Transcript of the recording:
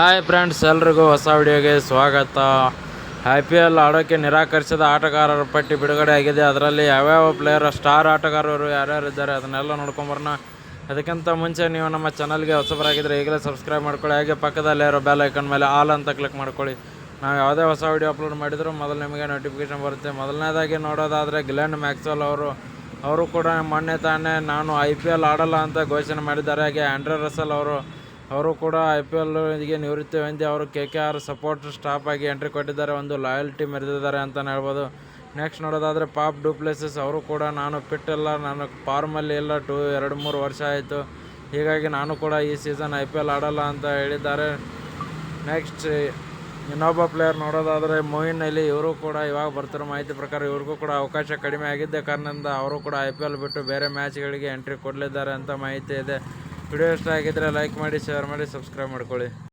Hi friends ಎಲ್ರಿಗೂ ಹೊಸ ವಿಡಿಯೋಗೆ ಸ್ವಾಗತ. ಐ ಪಿ ಎಲ್ ಆಡೋಕ್ಕೆ ನಿರಾಕರಿಸಿದ ಆಟಗಾರರ ಪಟ್ಟಿ ಬಿಡುಗಡೆ ಆಗಿದೆ. ಅದರಲ್ಲಿ ಯಾವ್ಯಾವ ಪ್ಲೇಯರ್ ಸ್ಟಾರ್ ಆಟಗಾರರು ಯಾರ್ಯಾರು ಇದ್ದಾರೆ ಅದನ್ನೆಲ್ಲ ನೋಡ್ಕೊಂಬರೋಣ ಅದಕ್ಕಿಂತ ಮುಂಚೆ ನೀವು ನಮ್ಮ ಚಾನಲ್ಗೆ ಹೊಸಬರಾಗಿದ್ದರೆ ಈಗಲೇ ಸಬ್ಸ್ಕ್ರೈಬ್ ಮಾಡ್ಕೊಳ್ಳಿ. ಹಾಗೆ ಪಕ್ಕದಲ್ಲೇ ಇರೋ ಬೆಲ್ ಐಕನ್ ಮೇಲೆ ಆಲ್ ಅಂತ ಕ್ಲಿಕ್ ಮಾಡ್ಕೊಳ್ಳಿ. ನಾವು ಯಾವುದೇ ಹೊಸ ವಿಡಿಯೋ ಅಪ್ಲೋಡ್ ಮಾಡಿದರೂ ಮೊದಲು ನಿಮಗೆ ನೋಟಿಫಿಕೇಷನ್ ಬರುತ್ತೆ. ಮೊದಲನೇದಾಗಿ ನೋಡೋದಾದರೆ ಗ್ಲೆನ್ ಮ್ಯಾಕ್ಸ್ವೆಲ್ ಅವರು. ಅವರು ಕೂಡ ಮೊನ್ನೆ ತಾನೇ ನಾನು ಐ ಪಿ ಎಲ್ ಆಡಲ್ಲ ಅಂತ ಘೋಷಣೆ ಮಾಡಿದ್ದಾರೆ. ಹಾಗೆ ಆ್ಯಂಡ್ರೆ ರಸಲ್ ಅವರು ಅವರು ಕೂಡ ಐ ಪಿ ಎಲ್ಗೆ ನಿವೃತ್ತಿ ಹೊಂದಿ ಅವರು K K R support staff ಆಗಿ ಎಂಟ್ರಿ ಕೊಟ್ಟಿದ್ದಾರೆ. ಒಂದು ಲಾಯಲ್ಟಿ ಮೆರೆದಿದ್ದಾರೆ ಅಂತಲೇ ಹೇಳ್ಬೋದು. ನೆಕ್ಸ್ಟ್ ನೋಡೋದಾದರೆ ಪಾಪ್ ಡೂಪ್ಲೆಸಸ್ ಅವರು ಕೂಡ ನಾನು ಫಿಟ್ ಇಲ್ಲ ನಾನು ಫಾರ್ಮಲ್ಲಿ ಇಲ್ಲ ಟೂ ಎರಡು, ಮೂರು ವರ್ಷ ಆಯಿತು. ಹೀಗಾಗಿ ನಾನು ಕೂಡ ಈ ಸೀಸನ್ ಐ ಪಿ ಎಲ್ ಆಡಲ್ಲ ಅಂತ ಹೇಳಿದ್ದಾರೆ. ನೆಕ್ಸ್ಟ್ ಇನ್ನೊಬ್ಬ ಪ್ಲೇಯರ್ ನೋಡೋದಾದರೆ ಮೊಯಿನ್ ಅಲ್ಲಿ ಇವರು ಕೂಡ ಇವಾಗ ಬರ್ತಿರೋ ಮಾಹಿತಿ ಪ್ರಕಾರ ಇವ್ರಿಗೂ ಕೂಡ ಅವಕಾಶ ಕಡಿಮೆ ಆಗಿದ್ದ ಕಾರಣದಿಂದ ಅವರು ಕೂಡ ಐ ಪಿ ಎಲ್ ಬಿಟ್ಟು ಬೇರೆ ಮ್ಯಾಚ್ಗಳಿಗೆ ಎಂಟ್ರಿ ಕೊಡಲಿದ್ದಾರೆ ಅಂತ ಮಾಹಿತಿ ಇದೆ. ವಿಡಿಯೋ ಇಷ್ಟ ಆಗಿದ್ದರೆ ಲೈಕ್ ಮಾಡಿ ಶೇರ್ ಮಾಡಿ ಸಬ್ಸ್ಕ್ರೈಬ್ ಮಾಡ್ಕೊಳ್ಳಿ.